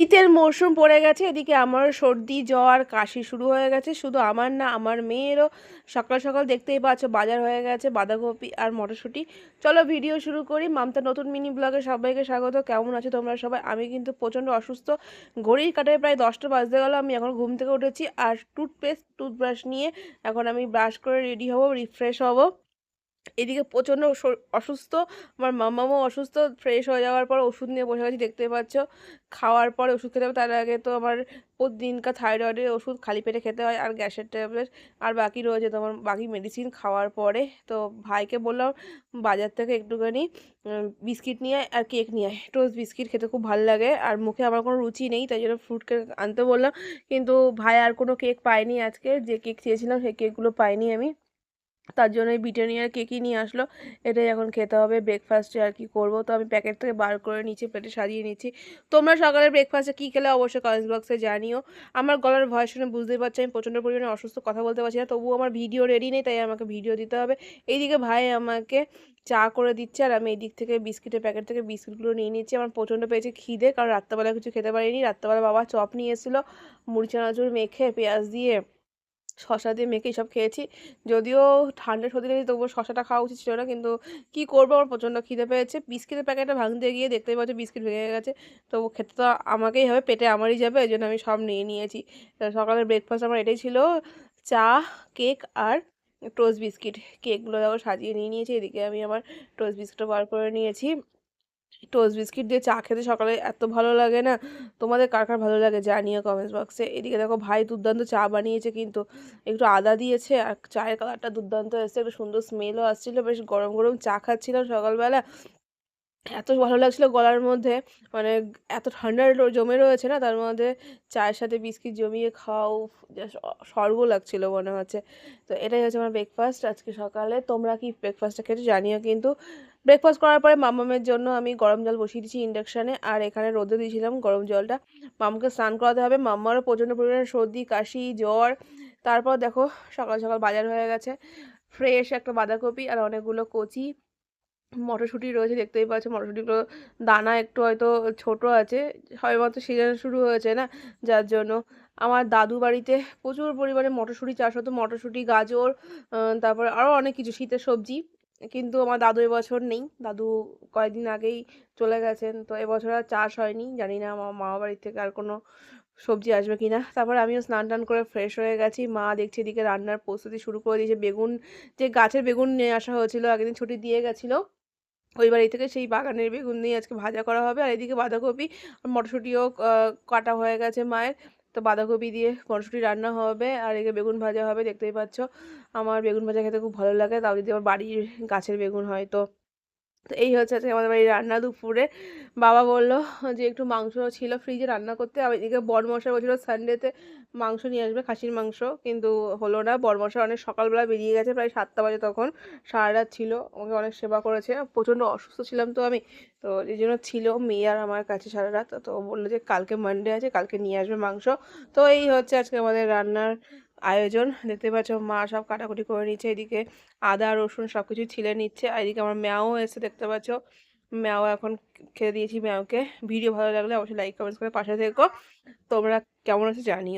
শীতের মরশুম পড়ে গেছে, এদিকে আমারও সর্দি, জ্বর, কাশি শুরু হয়ে গেছে। শুধু আমার না, আমার মেয়েরও সকাল সকাল দেখতেই পাচ্ছ বাজার হয়ে গেছে, বাঁধাকপি আর মটরশুঁটি। চলো ভিডিও শুরু করি। মামতা নতুন মিনি ব্লগে সবাইকে স্বাগত। কেমন আছো তোমরা সবাই? আমি কিন্তু প্রচণ্ড অসুস্থ। ঘড়ির কাটায় প্রায় দশটা বাজতে গেলো, আমি এখন ঘুম থেকে উঠেছি। আর টুথপেস্ট টুথব্রাশ নিয়ে এখন আমি ব্রাশ করে রেডি হব রিফ্রেশ হব। এদিকে প্রচণ্ড অসুস্থ, আমার মামামও অসুস্থ ফ্রেশ হয়ে যাওয়ার পর ওষুধ নিয়ে বসে গেছি দেখতে পাচ্ছ। খাওয়ার পরে ওষুধ খেতে হবে, তার আগে তো আমার প্রতিদিনকার থাইরয়েডের ওষুধ খালি পেটে খেতে হয় আর গ্যাসের ট্যাবলেট আর বাকি রয়েছে তোমার, বাকি মেডিসিন খাওয়ার পরে। তো ভাইকে বললাম, বাজার থেকে একটুখানি বিস্কিট নিয়ে আর কেক নিয়ে আয়। টোস্ট বিস্কিট খেতে খুব ভালো লাগে আর মুখে আমার কোনো রুচি নেই, তাই জন্য ফ্রুট কেক আনতে বললাম। কিন্তু ভাই আর কোনো কেক পায়নি আজকে, যে কেক চেয়েছিলাম সেই কেকগুলো পাইনি আমি। তার জন্য এই ব্রিটানিয়ার কেকই নিয়ে আসলো, এটাই এখন খেতে হবে। ব্রেকফাস্টে আর কি করব? তো আমি প্যাকেট থেকে বার করে নিচ্ছি প্লেটে সাজিয়ে নিচ্ছি। তোমরা সকালে ব্রেকফাস্টে কী খেলে অবশ্যই কমেন্ট বক্সে জানিও। আমার গলার ভয় শুনে বুঝতেই পারছি, আমি প্রচণ্ড পরিমাণে অসুস্থ, কথা বলতে পারছি না। তবুও আমার ভিডিও রেডি নেই, তাই আমাকে ভিডিও দিতে হবে। এইদিকে ভাই আমাকে চা করে দিচ্ছে, আর আমি এই দিক থেকে বিস্কিটের প্যাকেট থেকে বিস্কিটগুলো নিয়ে নিচ্ছি। আমার প্রচণ্ড পেয়েছে খিদে, কারণ রাত্রেবেলা কিছু খেতে পারিনি। রাত্রেবেলা বাবা চপ নিয়ে এসেছিল, মুড়ি, চানাচুর মেখে, পেঁয়াজ দিয়ে। শশা দিয়ে মেখে সব খেয়েছি। যদিও ঠান্ডা সর্দি লেগেছে, তবুও শশাটা খাওয়া উচিত ছিল না, কিন্তু কি করব? আমার প্রচণ্ড খিদে পেয়েছে। বিস্কিটের প্যাকেটটা ভাঙতে গিয়ে দেখতেই পাচ্ছি বিস্কিট ভেঙে গেছে। তো খেতে তো আমাকেই হবে, পেটে আমারই যাবে, এই জন্য আমি সব নিয়ে নিয়েছি। সকালের ব্রেকফাস্ট আমার এটাই ছিল, চা কেক আর টোস্ট বিস্কিট কেকগুলো দেখো সাজিয়ে নিয়ে নিয়েছি, এদিকে আমি আমার টোস্ট বিস্কিটও বার করে নিয়েছি। টোস্ট বিস্কিট দিয়ে চা খেতে সকালে এত ভালো লাগে না? তোমাদের কার কার ভালো লাগে জানিও কমেন্টস বক্সে এদিকে দেখো ভাই দুর্দান্ত চা বানিয়েছে কিন্তু। একটু আদা দিয়েছে আর চায়ের কালারটা দুর্দান্ত এসেছে। একটু সুন্দর স্মেলও আসছিল। বেশ গরম গরম চা খাচ্ছিলাম সকালবেলা। এত ভালো লাগছিল গলার মধ্যে। মানে এত ঠান্ডা জমে রয়েছে না, তার মধ্যে চায়ের সাথে বিস্কিট জমিয়ে খাও স্বর্গ লাগছিল মনে হচ্ছে। তো এটাই হচ্ছে আমার ব্রেকফাস্ট আজকে সকালে। তোমরা কি ব্রেকফাস্টটা খেতে জানিও কিন্তু। ব্রেকফাস্ট করার পরে মামামের জন্য আমি গরম জল বসিয়ে দিয়েছি ইন্ডাকশানে আর এখানে রোদে দিয়েছিলাম গরম জলটা। মামাকে স্নান করাতে হবে, মাম্মারও প্রচণ্ড পরিমাণে সর্দি, কাশি, জ্বর। তারপর দেখো সকাল সকাল বাজার হয়ে গেছে। ফ্রেশ একটা বাঁধাকপি আর অনেকগুলো কচি। মটরশুঁটি রয়েছে, দেখতেই পাচ্ছ মটরশুঁটিগুলো, দানা একটু হয়তো ছোট আছে সবেমাত্র সিজন শুরু হয়েছে না, যার জন্য। আমার দাদু বাড়িতে প্রচুর পরিমাণে মটরশুঁটি চাষ হতো, মটরশুঁটি, গাজর তারপর আরও অনেক কিছু, শীতের সবজি, কিন্তু আমার দাদু এবছর নেই, দাদু কয়েকদিন আগেই চলে গেছেন, তো এবছর আর চাষ হয়নি, জানি না আমার মামা বাড়ির থেকে আর কোনো সবজি আসবে কি না তারপর আমিও স্নান টান করে ফ্রেশ হয়ে গেছি, মা দেখছি এদিকে রান্নার প্রস্তুতি শুরু করে দিয়েছে, বেগুন, যে গাছের বেগুন নিয়ে আসা হয়েছিল আগের দিন ছুটি দিয়ে গেছিল ওই বাড়ি থেকে সেই বাগানের বেগুন নিয়ে আজকে ভাজা করা হবে। আর এদিকে বাঁধাকপি মটরশুঁটিও কাটা হয়ে গেছে মায়ের। তো বাঁধাকপি দিয়ে মটরশুঁটি রান্না হবে আর এদিকে বেগুন ভাজা হবে, দেখতেই পাচ্ছ। আমার বেগুন ভাজা খেতে খুব ভালো লাগে। তাও যদি আমার বাড়ির গাছের বেগুন হয় তো তো এই হচ্ছে আজকে আমাদের বাড়ির রান্না দুপুরে। বাবা বলল যে একটু মাংস ছিল ফ্রিজে রান্না করতে। আর এদিকে বড়মশাই বলছিল সানডেতে মাংস নিয়ে আসবে, খাসির মাংস। কিন্তু হলো না বড়মশাই অনেক সকালবেলা বেরিয়ে গেছে, প্রায় সাতটা বাজে তখন। সারা রাত ছিল, আমাকে অনেক সেবা করেছে। প্রচণ্ড অসুস্থ ছিলাম তো আমি। তো এই জন্য ছিল মেয়ে আর আমার কাছে সারা রাত তো বলল যে কালকে মানডে আছে, কালকে নিয়ে আসবে মাংস। তো এই হচ্ছে আজকে আমাদের রান্নার আয়োজন। দেখতে পাচ্ছ, মা সব কাটাকুটি করে নিচ্ছে, এদিকে আদা, রসুন সব কিছু ছিলে নিচ্ছে, আর এদিকে আমার ম্যাও এসে দেখতে পাচ্ছ, ম্যাও এখন খেয়ে দিয়েছি ম্যাওকে। ভিডিও ভালো লাগলে অবশ্যই লাইক কমেন্টস করে পাশে থেকো। তোমরা কেমন আছে জানিও।